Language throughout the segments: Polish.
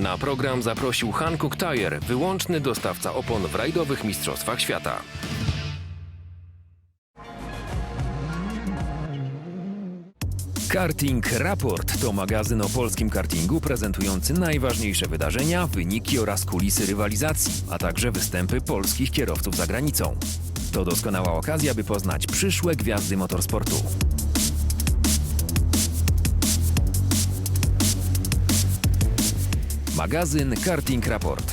Na program zaprosił Hankook Tire, wyłączny dostawca opon w rajdowych mistrzostwach świata. Karting Raport to magazyn o polskim kartingu prezentujący najważniejsze wydarzenia, wyniki oraz kulisy rywalizacji, a także występy polskich kierowców za granicą. To doskonała okazja, by poznać przyszłe gwiazdy motorsportu. Magazyn Karting Raport.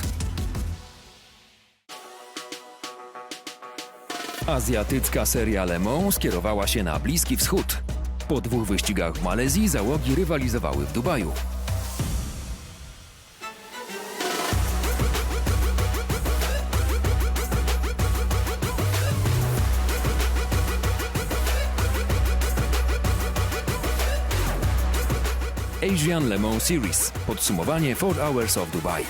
Azjatycka seria Le Mans skierowała się na Bliski Wschód. Po dwóch wyścigach w Malezji załogi rywalizowały w Dubaju. Asian Le Mans Series. Podsumowanie 4 Hours of Dubai.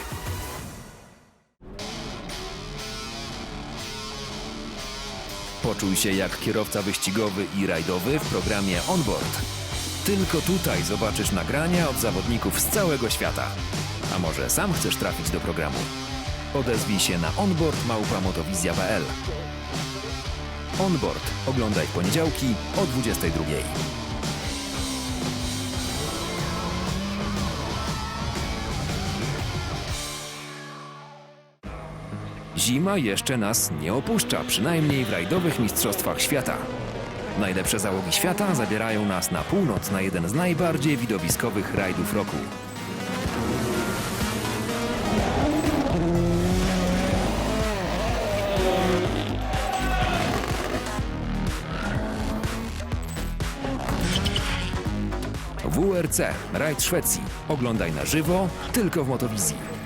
Poczuj się jak kierowca wyścigowy i rajdowy w programie Onboard. Tylko tutaj zobaczysz nagrania od zawodników z całego świata. A może sam chcesz trafić do programu? Odezwij się na onboard.małpamotowizja.pl Onboard. Oglądaj poniedziałki o 22. Zima jeszcze nas nie opuszcza, przynajmniej w rajdowych mistrzostwach świata. Najlepsze załogi świata zabierają nas na północ na jeden z najbardziej widowiskowych rajdów roku. WRC, rajd Szwecji. Oglądaj na żywo, tylko w Motowizji.